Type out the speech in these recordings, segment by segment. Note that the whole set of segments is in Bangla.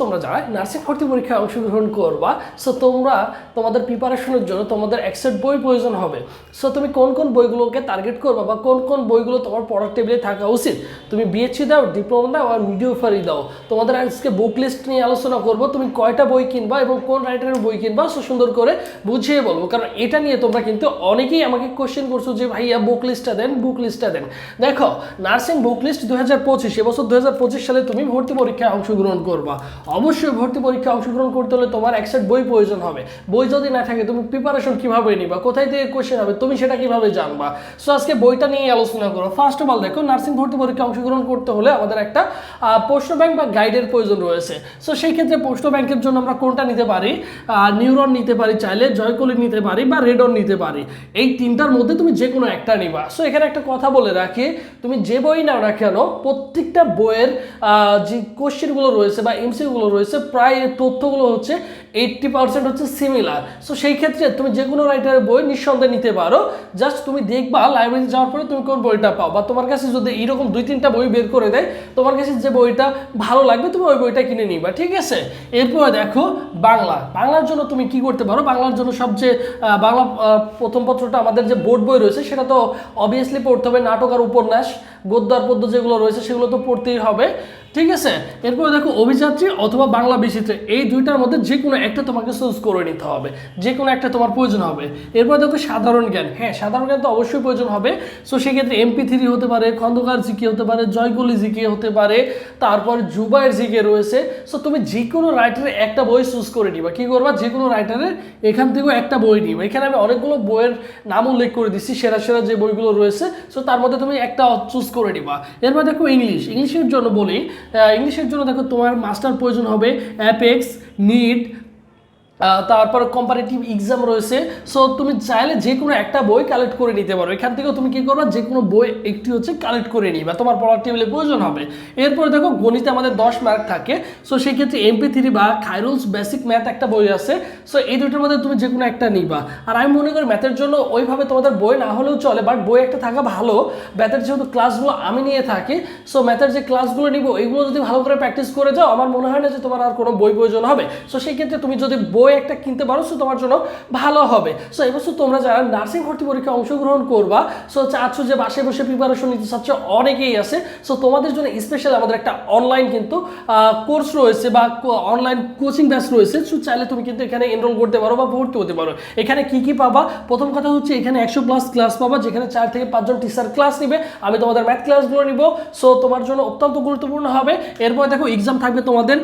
তোমরা যারা নার্সিং ভর্তি পরীক্ষায় অংশগ্রহণ করবা সো তোমরা তোমাদের প্রিপারেশনের জন্য তোমাদের একসেট বই প্রয়োজন হবে। সো তুমি কোন কোন বইগুলোকে টার্গেট করবা বা কোন কোন বইগুলো তোমার পড়ার টেবিলে থাকা উচিত, তুমি বিএসসি দাও ডিপ্লোমা দাও আর মিডিও ফারি দাও। তোমাদের আজকে বুক লিস্ট নিয়ে আলোচনা করব, তুমি কয়টা বই কিনবা এবং কোন রাইটারের বই কিনবা সো সুন্দর করে বুঝিয়ে বলব। কারণ এটা নিয়ে তোমরা কিন্তু অনেকেই আমাকে কোশ্চেন করছ যে, ভাইয়া বুক লিস্টটা দেন বুক লিস্টটা দেন। দেখো, নার্সিং বুক লিস্ট দু হাজার পঁচিশ, এবছর দু হাজার পঁচিশ সালে তুমি ভর্তি পরীক্ষায় অংশগ্রহণ করবা। অবশ্যই ভর্তি পরীক্ষায় অংশগ্রহণ করতে হলে তোমার একসাথে বই প্রয়োজন হবে। বই যদি না থাকে, তুমি প্রিপারেশন কীভাবে নিবা? কোথায় থেকে কোশ্চেন হবে? তুমি সেটা কীভাবে জানবা? সো আজকে বইটা নিয়ে আলোচনা করো। ফার্স্ট অফ অল দেখো নার্সিং ভর্তি পরীক্ষা অংশগ্রহণ করতে হলে আমাদের একটা প্রশ্ন ব্যাংক বা গাইডের প্রয়োজন রয়েছে। সো সেই ক্ষেত্রে প্রশ্ন ব্যাংকের জন্য আমরা কোনটা নিতে পারি? নিউরন নিতে পারি চাইলে, জয়কলি নিতে পারি বা রেডন নিতে পারি। এই তিনটার মধ্যে তুমি যে কোনো একটা নিবা। সো এখানে একটা কথা বলে রাখি, তুমি যে বই নাও না কেন, প্রত্যেকটা বইয়ের যে কোশ্চেনগুলো রয়েছে বা এমসিগুলো রয়েছে, প্রায় এর তথ্যগুলো হচ্ছে এইট্টি পার্সেন্ট হচ্ছে সিমিলার সো সেই ক্ষেত্রে তুমি যে কোনো রাইটারের বই নিঃসন্দেহে নিতে পারো। জাস্ট তুমি দেখবা লাইব্রেরি যাওয়ার পরে তুমি কোন বইটা পাও। বা তোমার কাছে যদি এরকম দুই তিনটা বই বের করে দেয়, তোমার কাছে যে বইটা ভালো লাগবে, তুমি ওই বইটা কিনে নিবা, ঠিক আছে? এরপরে দেখো বাংলা। বাংলার জন্য তুমি কি করতে পারো? বাংলার জন্য সবচেয়ে বাংলা প্রথম পত্রটা আমাদের যে বোর্ড বই রয়েছে, সেটা তো অবভিয়াসলি পড়তে হবে, নাটক আর উপন্যাস, গদ্য আর পদ্য যেগুলো রয়েছে, সেগুলো তো পড়তেই হবে। ঠিক আছে? এরপর দেখো, অভিযাত্রী অথবা বাংলা বিচিত্রে এই দুইটার মধ্যে যে কোনো একটা তোমাকে চুজ করে নিতে হবে। যে কোনো একটা তোমার প্রয়োজন হবে। এরপর দেখো, সাধারণ জ্ঞান। হ্যাঁ সাধারণ জ্ঞান তো অবশ্যই প্রয়োজন হবে। সো সেক্ষেত্রে এমপি থ্রি হতে পারে, খন্দকার জিকে হতে পারে, জয়গুলি জিকে হতে পারে, তারপর জুবাইয়ের জিকে রয়েছে। সো তুমি যে কোনো রাইটারের একটা বই চুজ করে নিবা। কী করবা? যে কোনো রাইটারের এখান থেকেও একটা বই নিবা। এখানে আমি অনেকগুলো বইয়ের নাম উল্লেখ করে দিচ্ছি, সেরা সেরা যে বইগুলো রয়েছে। সো তার মধ্যে তুমি একটা চুজ করে নিবা। এরপর দেখো, ইংলিশ। ইংলিশের জন্য বলি ইংলিশের জন্য দেখো তোমার মাস্টার প্রয়োজন হবে অ্যাপেক্স নিট তারপর কম্পারেটিভ এক্সাম রয়েছে। সো তুমি চাইলে যে কোনো একটা বই কালেক্ট করে নিতে পারো। এখান থেকেও তুমি কি করবা? যে কোনো বই একটি হচ্ছে কালেক্ট করে নিবা। তোমার পড়ার টেবিলে প্রয়োজন হবে। এরপরে দেখো, গণিতে আমাদের দশ মার্ক থাকে। সো সেই ক্ষেত্রে এমপি থ্রি বা খাইরুলস বেসিক ম্যাথ একটা বই আছে। সো এই দুটোর মধ্যে তুমি যে কোনো একটা নিবা। আর আমি মনে করি ম্যাথের জন্য ওইভাবে তোমাদের বই না হলেও চলে। বাট বই একটা থাকা ভালো। ম্যাথের যেহেতু ক্লাসগুলো আমি নিয়ে থাকি সো ম্যাথের যে ক্লাসগুলো নিব এইগুলো যদি ভালো করে প্র্যাকটিস করে যাও, আমার মনে হয় না যে তোমার আর কোনো বই প্রয়োজন হবে। সো সেই ক্ষেত্রে তুমি যদি বই একটা কিনতে পারো সো তোমার জন্য ভালো হবে। সো এবছর তোমরা যারা নার্সিং ভর্তি পরীক্ষায় অংশগ্রহণ করবা সো চাচ্ছ যে বাসায় বসে প্রিপারেশন নিতে চাচ্ছ, অনেকেই আছে। সো তোমাদের জন্য স্পেশাল আমাদের একটা অনলাইন কিন্তু কোর্স রয়েছে বা অনলাইন কোচিং ব্যাচ রয়েছে। সো চাইলে তুমি কিন্তু এখানে এনরোল করতে পারো বা ভর্তি হতে পারো। এখানে কি কি পাবা? প্রথম কথা হচ্ছে এখানে একশো প্লাস ক্লাস পাবা, যেখানে চার থেকে পাঁচজন টিচার ক্লাস নিবে। আমি তোমাদের ম্যাথ ক্লাসগুলো নিব। সো তোমার জন্য অত্যন্ত গুরুত্বপূর্ণ হবে। এরপর দেখো এক্সাম থাকবে তোমাদের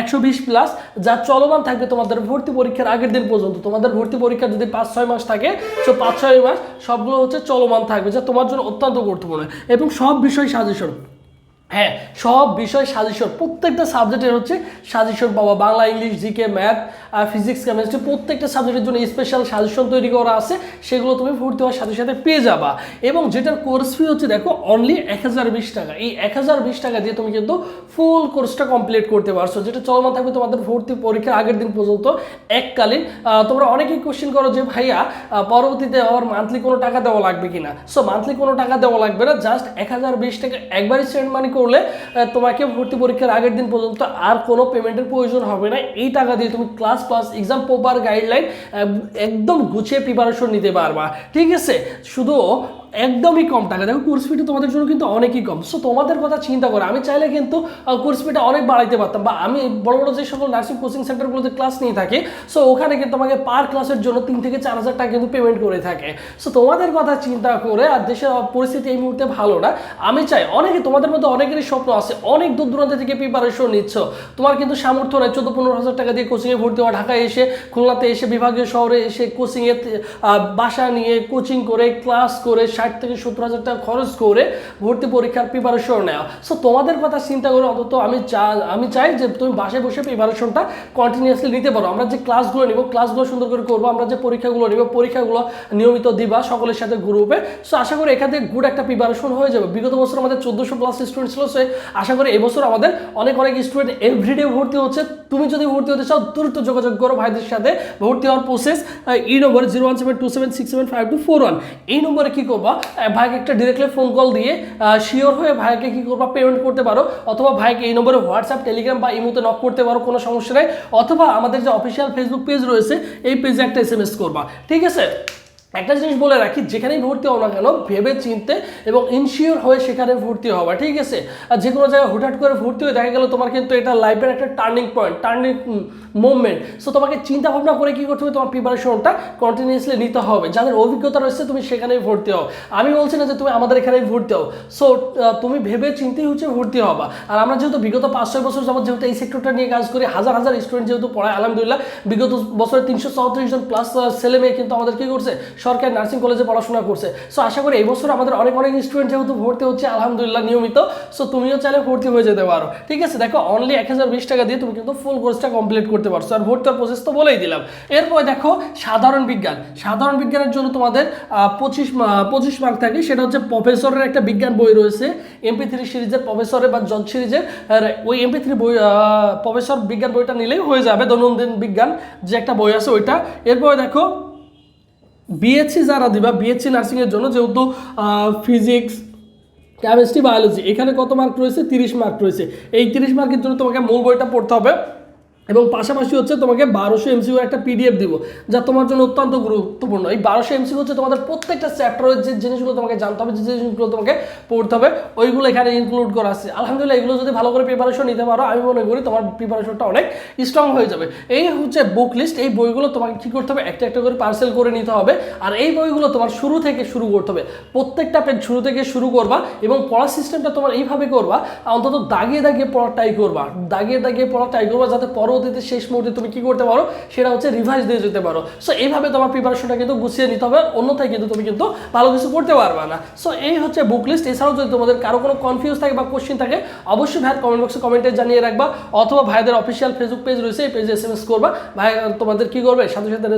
একশো বিশ প্লাস যা চলমান থাকবে তোমাদের ভর্তি পরীক্ষার আগের দিন পর্যন্ত। তোমাদের ভর্তি পরীক্ষা যদি পাঁচ, ছয় মাস থাকে সো পাঁচ, ছয় মাস সবগুলো হচ্ছে চলমান থাকবে, যা তোমার জন্য অত্যন্ত গুরুত্বপূর্ণ। এবং সব বিষয় সাজেশন। হ্যাঁ সব বিষয় সাজেশন, প্রত্যেকটা সাবজেক্টের হচ্ছে সাজেশন পাবা বাংলা, ইংলিশ জিকে ম্যাথ আর ফিজিক্স কেমিস্ট্রি প্রত্যেকটা সাবজেক্টের জন্য স্পেশাল সাজেশন তৈরি করা আছে। সেগুলো তুমি ভর্তি হওয়ার সাথে সাথে পেয়ে যাবা। এবং যেটার কোর্স ফি হচ্ছে, দেখো অনলি এক হাজার বিশ টাকা। এই এক হাজার বিশ টাকা দিয়ে তুমি কিন্তু ফুল কোর্সটা কমপ্লিট করতে পারছ। যেটা চলমান থাকবে তোমাদের ভর্তি পরীক্ষার আগের দিন পর্যন্ত, এককালীন। তোমরা অনেকেই কোশ্চেন করো যে, ভাইয়া পরবর্তীতে আমার মান্থলি কোনো টাকা দেওয়া লাগবে কিনা? সো মান্থলি কোনো টাকা দেওয়া লাগবে না জাস্ট এক হাজার বিশ টাকা একবারই সেন্ড মানি করলে তোমাকে ভর্তি পরীক্ষার আগের দিন পর্যন্ত আর কোনো পেমেন্টের প্রয়োজন হবে না। এই টাকা দিয়ে তুমি class plus exam proper guideline একদম গুছিয়ে প্রিপারেশন নিতে পারবা। ঠিক আছে? শুধু একদমই কম টাকা। দেখো কোর্স ফিটা তোমাদের জন্য কিন্তু অনেকই কম। সো তোমাদের কথা চিন্তা করে। আমি চাইলে কিন্তু কোর্স ফিটা অনেক বাড়াইতে পারতাম। বা আমি বড় বড় যে সকল নার্সিং কোচিং সেন্টারগুলোতে ক্লাস নিয়ে থাকি সো ওখানে কিন্তু আমাকে পার ক্লাসের জন্য তিন থেকে চার হাজার টাকা কিন্তু পেমেন্ট করে থাকে। সো তোমাদের কথা চিন্তা করে আর দেশের পরিস্থিতি এই মুহূর্তে ভালো না। আমি চাই অনেকে, তোমাদের মধ্যে অনেকেরই স্বপ্ন আছে, অনেক দূর দূরান্ত থেকে প্রিপারেশন নিচ্ছ। তোমার কিন্তু সামর্থ্য নেই, চোদ্দ পনেরো হাজার টাকা দিয়ে কোচিংয়ে ভর্তি হওয়া, ঢাকায় এসে, খুলনাতে এসে, বিভাগীয় শহরে এসে কোচিংয়ে বাসা নিয়ে কোচিং করে ক্লাস করে ষাট থেকে সত্তর হাজার টাকা খরচ করে ভর্তি পরীক্ষার প্রিপারেশন নেওয়া। সো তোমাদের কথা চিন্তা করে অন্তত আমি চা, আমি চাই যে তুমি বাসায় বসে প্রিপারেশনটা কন্টিনিউয়াসলি নিতে পারো। আমরা যে ক্লাসগুলো নিব ক্লাসগুলো সুন্দর করে করব, আমরা যে পরীক্ষাগুলো নিব, পরীক্ষাগুলো নিয়মিত দিবা সকলের সাথে গ্রুপে সো আশা করি এখান থেকে গুড একটা প্রিপারেশন হয়ে যাবে। বিগত বছর আমাদের চোদ্দোশো প্লাস স্টুডেন্ট ছিল সো আশা করি এবছর আমাদের অনেক অনেক স্টুডেন্ট এভরিডে ভর্তি হচ্ছে। তুমি যদি ভর্তি হতে চাও, দ্রুত যোগাযোগ করো ভাইদের সাথে। ভর্তি হওয়ার প্রসেস এই নম্বরে zero one seven two seven six seven five two four one এই নম্বরে কী করবা আহ, ভাইকে একটা ডিরেক্টলি ফোন কল দিয়ে শিওর হয়ে ভাইকে কী করবা পেমেন্ট করতে পারো অথবা ভাইকে এই নম্বরে হোয়াটসঅ্যাপ টেলিগ্রাম বা ইমোতে নক করতে পারো কোনো সমস্যা নেই অথবা আমাদের যে অফিসিয়াল ফেসবুক পেজ রয়েছে এই পেজে একটা এস করবা ঠিক আছে? একটা জিনিস বলে রাখি, যেখানেই ভর্তি হও না কেন ভেবে চিনতে এবং ইনশিওর হয়ে সেখানে ভর্তি হওয়া, ঠিক আছে? আর যে কোনো জায়গায় হুটহাট করে ভর্তি হয়ে দেখা গেল তোমার কিন্তু এটা লাইফের একটা turning point turning movement so তোমাকে চিন্তা ভাবনা করে কি করতে হবে? তোমার প্রিপারেশনটা কন্টিনিউসলি নিতে হবে। যাদের অভিজ্ঞতা রয়েছে, তুমি সেখানেই ভর্তি হও। আমি বলছি না যে তুমি আমাদের এখানেই ভর্তি হও। সো তুমি ভেবে চিন্তেই হচ্ছে ভর্তি হবা। আর আমরা যেহেতু বিগত পাঁচ, ছয় বছর যাবত যেহেতু এই সেক্টরটা নিয়ে কাজ করি, হাজার হাজার স্টুডেন্ট যেহেতু পড়ায়, আলহামদুলিল্লাহ, বিগত বছরে তিনশো চৌত্রিশ জন প্লাস ছেলে মেয়ে কিন্তু আমাদের কি করছে? সরকারি নার্সিং কলেজে পড়াশোনা করছে। সো আশা করি এই বছর আমাদের অনেক অনেক স্টুডেন্ট যেহেতু ভর্তি হচ্ছে, আলহামদুলিল্লাহ নিয়মিত। সো তুমিও চাইলে ভর্তি হয়ে যেতে পারো। ঠিক আছে? দেখো অনলি এক হাজার বিশ টাকা দিয়ে তুমি কিন্তু ফুল কোর্সটা কমপ্লিট করতে পারছ। আর ভর্তি প্রসেস তো বলেই দিলাম। এরপর দেখো, সাধারণ বিজ্ঞান। সাধারণ বিজ্ঞানের জন্য তোমাদের পঁচিশ পঁচিশ মার্ক থাকে। সেটা হচ্ছে প্রফেসরের একটা বিজ্ঞান বই রয়েছে। এমপি থ্রি সিরিজের প্রফেসরের বা জজ সিরিজের ওই এমপি থ্রি বই প্রফেসর বিজ্ঞান বইটা নিলেই হয়ে যাবে দৈনন্দিন বিজ্ঞান। যে একটা বই আছে ওইটা। এরপরে দেখো বিএসসি যারা দিবা বিএসসি নার্সিংয়ের জন্য যেহেতু ফিজিক্স কেমিস্ট্রি বায়োলজি এখানে কত মার্ক রয়েছে? তিরিশ মার্ক রয়েছে। এই তিরিশ মার্কের জন্য তোমাকে মূল বইটা পড়তে হবে। এবং পাশাপাশি হচ্ছে তোমাকে বারোশো এমসিউ একটা পিডিএফ দিব, যা তোমার জন্য অত্যন্ত গুরুত্বপূর্ণ। এই বারোশো এমসিউ হচ্ছে তোমাদের প্রত্যেকটা চ্যাপ্টারের যে জিনিসগুলো তোমাকে জানতে হবে, যে জিনিসগুলো তোমাকে পড়তে হবে, ওইগুলো এখানে ইনক্লুড করা আছে। আলহামদুলিল্লাহ, এগুলো যদি ভালো করে প্রিপারেশন নিতে পারো, আমি মনে করি তোমার প্রিপারেশনটা অনেক স্ট্রং হয়ে যাবে। এই হচ্ছে বুক লিস্ট এই বইগুলো তোমাকে কী করতে হবে, একটা একটা করে পার্সেল করে নিতে হবে, আর এই বইগুলো তোমার শুরু থেকে শুরু করতে হবে। প্রত্যেকটা পেজ শুরু থেকে শুরু করবা এবং পড়ার সিস্টেমটা তোমার এইভাবে করবা, অন্তত দাগিয়ে দাগিয়ে পড়ার ট্রাই করবা। দাগিয়ে দাগিয়ে পড়ার ট্রাই করবা যাতে পরবর্তীতে শেষ মুহূর্তে তুমি কি করতে পারো? সেটা হচ্ছে রিভাইজ দিয়ে যেতে পারো। সো এইভাবে তোমার প্রিপারেশনটা কিন্তু গুছিয়ে নিতে হবে, অন্যথায় কিন্তু তুমি কিন্তু ভালো কিছু করতে পারবে না। সো এই হচ্ছে বুক লিস্ট এছাড়াও যদি তোমাদের কারও কোনো কনফিউজ থাকে বা কোশ্চিন থাকে, অবশ্যই ভাই কমেন্ট বক্সে কমেন্টে জানিয়ে রাখবা। অথবা ভাইদের অফিসিয়াল ফেসবুক পেজ রয়েছে, এই পেজে এস এম এস করবা। ভাই তোমাদের কি করবে? সাথে সাথে